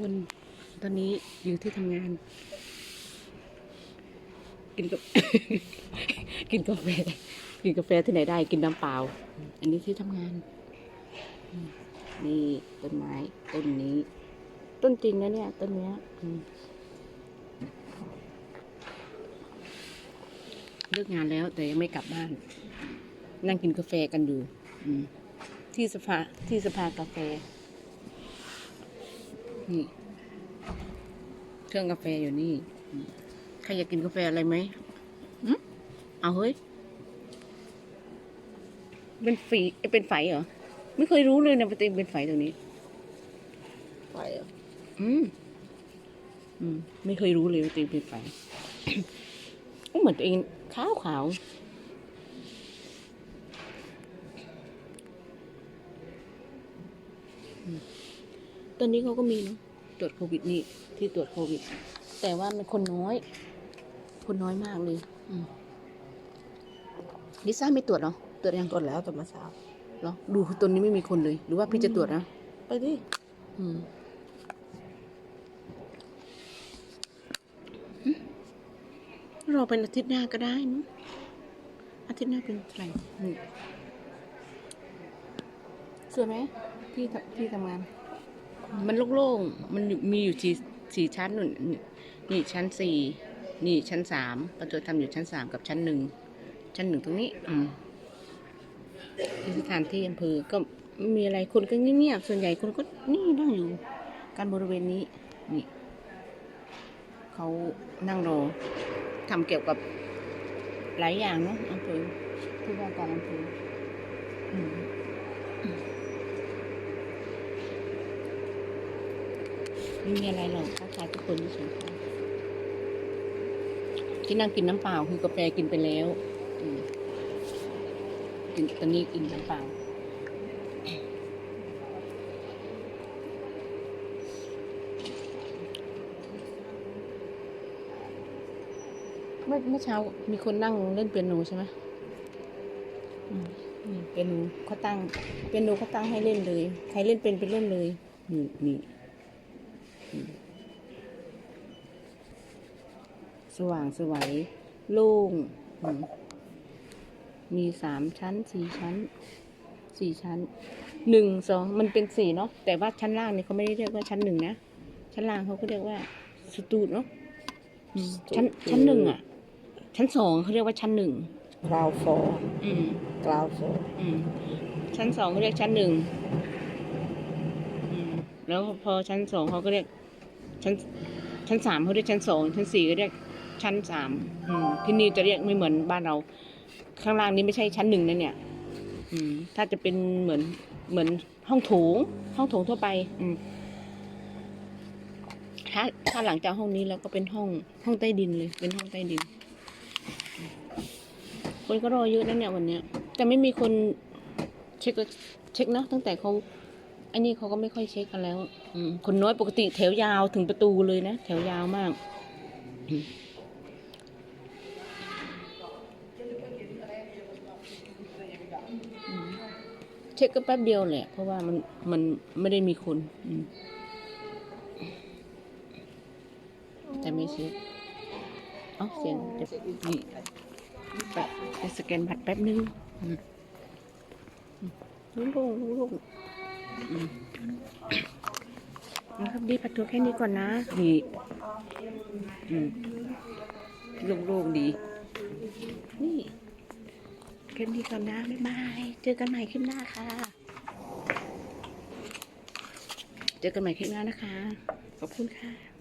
คนตอนนี้อยู่ที่ทำงาน กินกับ กินกาแฟกินกาแฟที่ไหนได้กินน้ำเปล่า อันนี้ที่ทำงาน นี่ต้นไม้ต้นนี้ ต้นจริงนะเนี่ยต้นเนี้ยเลิกงานแล้วแต่ยังไม่กลับบ้าน นั่งกินกาแฟกันอยู่ที่สภาที่สภากาแฟ นี่ เครื่องกาแฟอยู่นี่อืมใครอยากกินกาแฟอะไรไหมอืมเอาเฮ้ย เป็นฝีเอ้ยเป็นไฝเหรอ ไม่เคยรู้เลยนะว่าตัวเองเป็นไฝตรงนี้ไปอะอืม อืม ไม่เคยรู้เลยว่าตัวเองเป็นไฝก็เหมือนตัวเองขาวขาวๆอืม ตอนนี้เขาก็มีเนอะตรวจโควิดนี่ที่ตรวจโควิด แต่ว่ามันคนน้อย คนน้อยมากเลยอืมลิซ่าไม่ตรวจเหรอตรวจยังกดแล้วแต่มาเช้าเหรอดูตัวนี้ไม่มีคนเลย หรือว่าพี่จะตรวจนะไปดิอืมรอเป็นอาทิตย์หน้าก็ได้เนอะอาทิตย์หน้าเป็นเท่าไหร่นี่สวยไหมที่ทำที่ทำงาน มันโล่งๆ มันมีอยู่สี่สี่ชั้นนู่นนี่ชั้นสี่นี่ชั้นสามประตูทำอยู่ชั้นสามกับชั้นหนึ่งชั้นหนึ่งตรงนี้อืมที่สถานที่อำเภอก็มีอะไรคนก็เงียบๆส่วนใหญ่คนก็นี่นั่งอยู่กันบริเวณนี้นี่เขานั่งรอทำเกี่ยวกับหลายอย่างเนาะอำเภอที่ว่าการอำเภออืม ไม่มีอะไรหรอกทักทายทุกคนที่สนใจที่นั่งกินน้ำเปล่าคือกาแฟกินไปแล้วกินตอนนี้กินน้ำเปล่าเมื่อเมื่อเช้ามีคนนั่งเล่นเปียโนใช่ไหมนี่เปียโนเขาตั้งเปียโนเขาตั้งให้เล่นเลย ใครเล่นเป็นไปเล่นเลย นี่นี่ สว่างสวัยโล่งอืมมีสามชั้นสี่ชั้นสี่ชั้นหนึ่งสองมันเป็นสี่เนาะแต่ว่าชั้นล่างเนี่ยเขาไม่ได้เรียกว่าชั้นหนึ่งนะ ชั้นล่างเขาก็เรียกว่าสตูดเนาะอืมชั้นชั้นหนึ่งอะ ชั้นสองเขาเรียกว่าชั้นหนึ่งกราวโฟร์อืมกราวโฟร์อืมชั้นสองเขาเรียกชั้นหนึ่งอืม แล้วพอชั้นสองเขาก็เรียกชั้นชั้นสามเขาเรียกชั้นสองชั้นสี่ก็เรียกชั้นสามที่นี่จะเรียกไม่เหมือนบ้านเรา ข้างล่างนี้ไม่ใช่ชั้นหนึ่งนะเนี่ย อืม ถ้าจะเป็นเหมือนเหมือนห้องโถง ห้องโถงทั่วไป อืมถ้าถ้าหลังจากห้องนี้แล้วก็เป็นห้องห้องใต้ดินเลย เป็นห้องใต้ดิน คนก็รอเยอะนะเนี่ยวันเนี้ยแต่ไม่มีคนเช็คเช็คนะตั้งแต่เขา อ้นี่เขาก็ไม่ค่อยเช็คกันแล้วคนน้อยปกติแถวยาวถึงประตูเลยนะ แถวยาวมากเช็คก็แป๊บเดียวแหละ เพราะว่ามันมันไม่ได้มีคนแต่ไม่เช็คเอ๋อเสียงเดี๋ยวนี่แปะไปสแกนบัตรแป๊บนึงลุงลุงลุง นะครับดีปัดตัวแค่นี้ก่อนนะ นี่อืมโล่งๆดี นี่แค่นี้ก่อนนะ บ๊ายบาย เจอกันใหม่คลิปหน้าค่ะ เจอกันใหม่คลิปหน้านะคะ ขอบคุณค่ะ